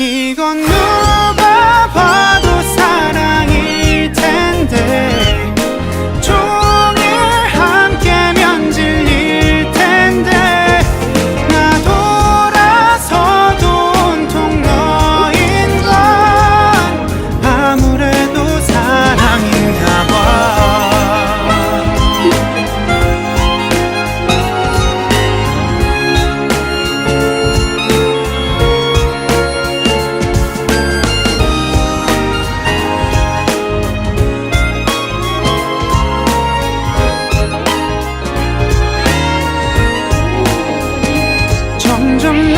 이건 봐도 점점